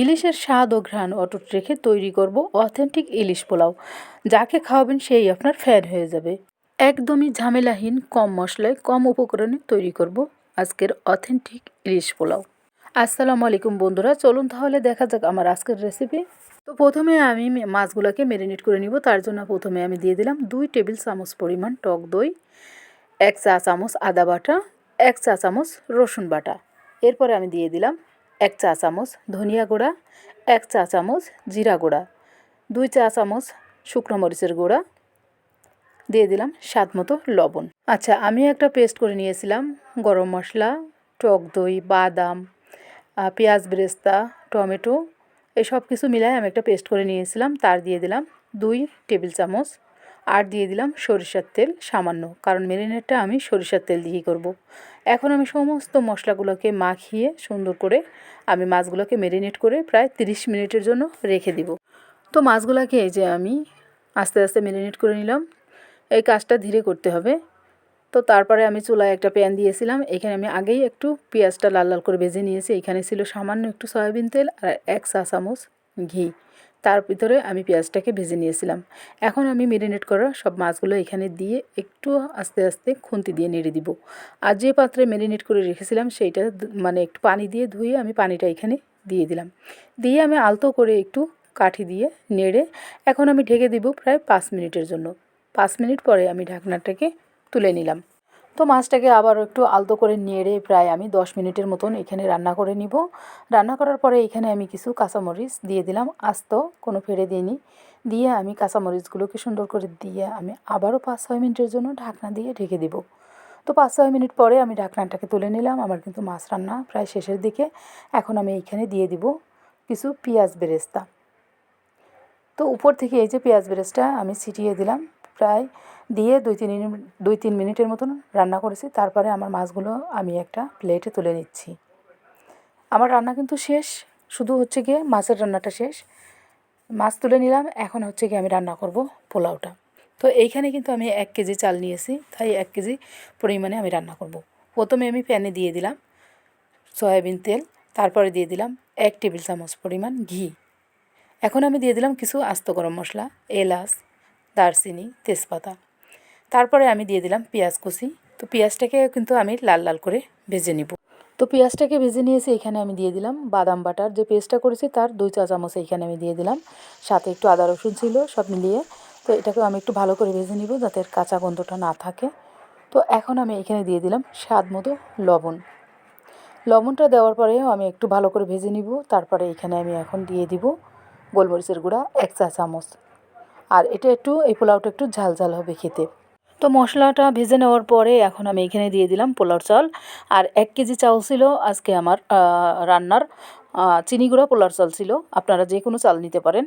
ইলিশের স্বাদ ও ঘ্রাণ অটুট রেখে তৈরি করব অথেন্টিক ইলিশ পোলাও। যাকে খাওয়াবেন সেই আপনার ফ্যান হয়ে যাবে। একদমই ঝামেলাহীন কম মশলায় কম উপকরণে তৈরি করব আজকের অথেন্টিক ইলিশ পোলাও। আসসালামু আলাইকুম বন্ধুরা, চলুন তাহলে দেখা যাক আমার আজকের রেসিপি তো প্রথমে আমি মাছগুলোকে ম্যারিনেট করে নিব, তার জন্য প্রথমে আমি দিয়ে দিলাম দুই টেবিল চামচ পরিমাণ টক দই, এক চা চামচ আদা বাটা, এক চা চামচ রসুন বাটা। এরপরে আমি দিয়ে দিলাম এক চা চামচ ধনিয়া গুঁড়া, এক চা চামচ জিরা গুঁড়া, দুই চা চামচ শুকনো মরিচের গুঁড়া। দিয়ে দিলাম স্বাদ মতো লবণ। আচ্ছা আমি একটা পেস্ট করে নিয়েছিলাম। গরম মশলা, টক দই, বাদাম পেঁয়াজ বেরেস্তা, টমেটো, এসব কিছু মিলায় আমি একটা পেস্ট করে নিয়েছিলাম। তার দিয়ে দিলাম দুই টেবিল চামচ আর দিয়ে দিলাম সরিষার তেল সামান্য, কারণ মেরিনেটটা আমি সরিষার তেল দিয়েই করব। এখন আমি সমস্ত মশলাগুলোকে মাখিয়ে সুন্দর করে আমি মাছগুলোকে মেরিনেট করে প্রায় 30 মিনিটের জন্য রেখে দিব। তো মাছগুলোকে এই যে আমি আস্তে আস্তে মেরিনেট করে নিলাম। এই কাজটা ধীরে করতে হবে। তো তারপরে আমি চুলায় একটা প্যান দিয়েছিলাম। এখানে আমি আগেই একটু পেঁয়াজটা লাল লাল করে ভেজে নিয়েছি। এখানে ছিল সামান্য একটু সয়াবিন তেল আর এক চা চামচ ঘি। তার ভিতরে আমি পেঁয়াজটাকে ভেজে নিয়েছিলাম। এখন আমি মেরিনেট করা সব মাছগুলো এখানে দিয়ে একটু আস্তে আস্তে খুন্তি দিয়ে নেড়ে দিব। আর যে পাত্রে মেরিনেট করে রেখেছিলাম সেইটা মানে একটু পানি দিয়ে ধুয়ে আমি পানিটা এখানে দিয়ে দিলাম। দিয়ে আমি আলতো করে একটু কাঠি দিয়ে নেড়ে এখন আমি ঢেকে দিব প্রায় পাঁচ মিনিটের জন্য। পাঁচ মিনিট পরে আমি ঢাকনাটাকে তুলে নিলাম। তো মাছটাকে আবার একটু আলতো করে নেড়ে প্রায় আমি দশ মিনিটের মতন এখানে রান্না করে নিব। রান্না করার পরে এখানে আমি কিছু কাঁচামরিচ দিয়ে দিলাম, আস্ত, কোনো ফেড়ে দিইনি দিয়ে আমি কাঁচামরিচগুলোকে সুন্দর করে দিয়ে আমি আবারও পাঁচ ছয় মিনিটের জন্য ঢাকনা দিয়ে ঢেকে দিব। তো পাঁচ ছয় মিনিট পরে আমি ঢাকনাটাকে তুলে নিলাম, আমার কিন্তু মাছ রান্না প্রায় শেষের দিকে। এখন আমি এইখানে দিয়ে দিব কিছু পেঁয়াজ বেরেস্তা। তো উপর থেকে এই যে পেঁয়াজ বেরেস্তা আমি ছিটিয়ে দিলাম। প্রায় দিয়ে দুই তিন দুই তিন মিনিটের মতন রান্না করেছি। তারপরে আমার মাছগুলো আমি একটা প্লেটে তুলে নিচ্ছি। আমার রান্না কিন্তু শেষ, শুধু হচ্ছে গিয়ে মাছের রান্নাটা শেষ। মাছ তুলে নিলাম, এখন হচ্ছে গিয়ে আমি রান্না করব পোলাওটা। তো এইখানে কিন্তু আমি এক কেজি চাল নিয়েছি, তাই এক কেজি পরিমাণে আমি রান্না করব। প্রথমে আমি প্যানে দিয়ে দিলাম সয়াবিন তেল, তারপরে দিয়ে দিলাম এক টেবিল চামচ পরিমাণ ঘি। এখন আমি দিয়ে দিলাম কিছু আস্ত গরম মশলা, এলাচ দারচিনি, তেজপাতা। তারপরে আমি দিয়ে দিলাম পেঁয়াজ কুচি। তো পেঁয়াজটাকে কিন্তু আমি লাল লাল করে ভেজে নিব। তো পেঁয়াজটাকে ভেজে নিয়েছি, এখানে আমি দিয়ে দিলাম বাদাম বাটার। যে পেস্টটা করেছি তার দুই চা চামচ এইখানে আমি দিয়ে দিলাম। সাথে একটু আদা রসুন ছিল, সব মিলিয়ে। তো এটাকে আমি একটু ভালো করে ভেজে নিব যাতে কাঁচা গন্ধটা না থাকে। তো এখন আমি এখানে দিয়ে দিলাম স্বাদ মতো লবণ। লবণটা দেওয়ার পরেও আমি একটু ভালো করে ভেজে নিব। তারপরে এখানে আমি এখন দিয়ে দিব গোলমরিচের গুঁড়া এক চা চামচ। আর এটা একটু, এই পোলাওটা একটু ঝাল ঝাল হবে খেতে। তো মশলাটা ভেজে নেওয়ার পরে এখন আমি এখানে দিয়ে দিলাম পোলাওর চাল। আর এক কেজি চাল ছিল আজকে আমার রান্নার চিনি গুঁড়া পোলাওর চাল ছিল। আপনারা যে কোনো চাল নিতে পারেন।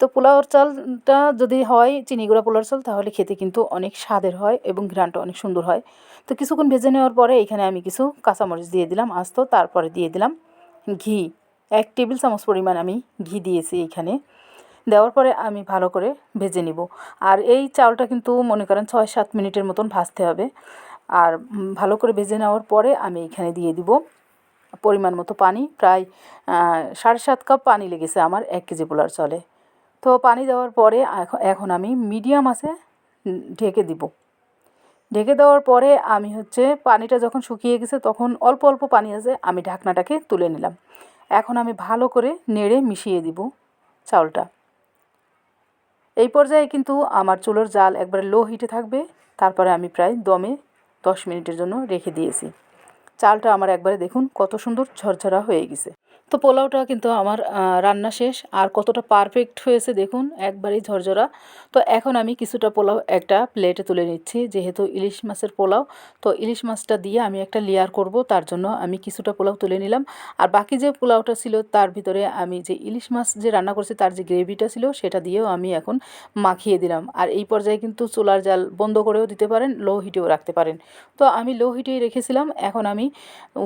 তো পোলাওর চালটা যদি হয়, চিনি গুঁড়া পোলাওর চাল, তাহলে খেতে কিন্তু অনেক স্বাদের হয় এবং ঘ্রাণটা অনেক সুন্দর হয়। তো কিছুক্ষণ ভেজে নেওয়ার পরে এখানে আমি কিছু কাঁচামরিচ দিয়ে দিলাম, আস্ত। তারপরে দিয়ে দিলাম ঘি। এক টেবিল চামচ পরিমাণ আমি ঘি দিয়েছি এখানে। দেওয়ার পরে আমি ভালো করে ভেজে নিব। আর এই চালটা কিন্তু মনে করেন ছয় সাত মিনিটের মতন ভাজতে হবে। আর ভালো করে ভেজে নেওয়ার পরে আমি এখানে দিয়ে দিব পরিমাণ মতো পানি। প্রায় সাড়ে সাত কাপ পানি লেগেছে আমার, এক কেজি পোলার চলে। তো পানি দেওয়ার পরে এখন আমি মিডিয়াম আছে ঢেকে দিব। ঢেকে দেওয়ার পরে আমি হচ্ছে পানিটা যখন শুকিয়ে গেছে তখন অল্প অল্প পানি আছে, আমি ঢাকনাটাকে তুলে নিলাম। এখন আমি ভালো করে নেড়ে মিশিয়ে দিব চাউলটা এই পর্যায়ে কিন্তু আমার চুলোর জাল একবারে লো হিটে থাকবে। তারপরে আমি প্রায় দমে দশ মিনিটের জন্য রেখে দিয়েছি। চালটা আমার একবারে দেখুন কত সুন্দর ঝরঝরা হয়ে গেছে। তো পোলাওটা কিন্তু আমার রান্না শেষ। আর কতটা পারফেক্ট হয়েছে দেখুন, একবারেই ঝরঝরা। তো এখন আমি কিছুটা পোলাও একটা প্লেটে তুলে নিচ্ছি, যেহেতু ইলিশ মাছের পোলাও। তো ইলিশ মাছটা দিয়ে আমি একটা লেয়ার করব, তার জন্য আমি কিছুটা পোলাও তুলে নিলাম। আর বাকি যে পোলাওটা ছিল, তার ভিতরে আমি যে ইলিশ মাছ যে রান্না করছি, তার যে গ্রেভিটা ছিল, সেটা দিয়েও আমি এখন মাখিয়ে দিলাম। আর এই পর্যায়ে কিন্তু চুলার জাল বন্ধ করেও দিতে পারেন লো হিটেও রাখতে পারেন। তো আমি লো হিটেই রেখেছিলাম, এখন আমি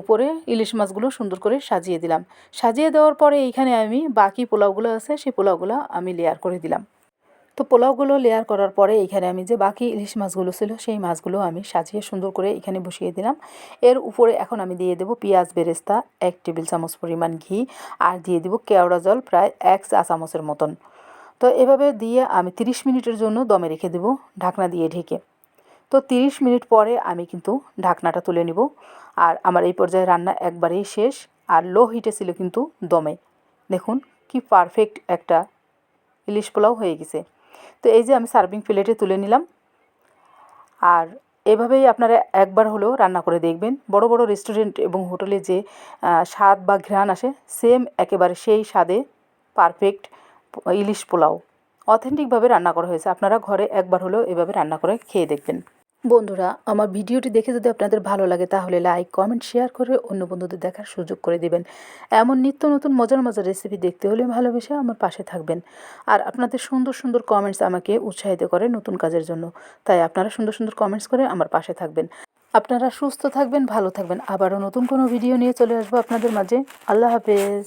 উপরে ইলিশ মাছগুলো সুন্দর করে সাজিয়ে দিলাম। সাজিয়ে দেওয়ার পরে এইখানে আমি বাকি পোলাওগুলো আছে, সেই পোলাওগুলো আমি লেয়ার করে দিলাম। তো পোলাওগুলো লেয়ার করার পরে এখানে আমি যে বাকি ইলিশ মাছগুলো ছিল, সেই মাছগুলো আমি সাজিয়ে সুন্দর করে এখানে বসিয়ে দিলাম। এর উপরে এখন আমি দিয়ে দেবো পেঁয়াজ বেরেস্তা, এক টেবিল চামচ পরিমাণ ঘি, আর দিয়ে দেবো কেওড়া জল, প্রায় এক চা চামচের মতন। তো এভাবে দিয়ে আমি 30 মিনিটের জন্য দমে রেখে দেবো ঢাকনা দিয়ে ঢেকে। তো 30 মিনিট পরে আমি কিন্তু ঢাকনাটা তুলে নিব। আর আমার এই পর্যায়ে রান্না একবারেই শেষ। আর লো হিটে ছিল কিন্তু দমে। দেখুন কি পারফেক্ট একটা ইলিশ পোলাও হয়ে গেছে। তো এই যে আমি সার্ভিং প্লেটে তুলে নিলাম। আর এভাবেই আপনারা একবার হলেও রান্না করে দেখবেন। বড় বড় রেস্টুরেন্ট এবং হোটেলে যে স্বাদ বা ঘ্রাণ আসে সেম একেবারে সেই স্বাদে পারফেক্ট ইলিশ পোলাও। অথেন্টিকভাবে রান্না করা হয়েছে। আপনারা ঘরে একবার হলেও এভাবে রান্না করে খেয়ে দেখবেন। বন্ধুরা, আমার ভিডিওটি দেখে যদি আপনাদের ভালো লাগে, তাহলে লাইক কমেন্ট শেয়ার করে অন্য বন্ধুদের দেখার সুযোগ করে দিবেন। এমন নিত্য নতুন মজার মজার রেসিপি দেখতে হলে ভালোবেসে আমার পাশে থাকবেন। আর আপনাদের সুন্দর সুন্দর কমেন্টস আমাকে উৎসাহিত করে নতুন কাজের জন্য। তাই আপনারা সুন্দর সুন্দর কমেন্টস করে আমার পাশে থাকবেন। আপনারা সুস্থ থাকবেন, ভালো থাকবেন। আবারও নতুন কোনো ভিডিও নিয়ে চলে আসব আপনাদের মাঝে। আল্লাহ হাফেজ।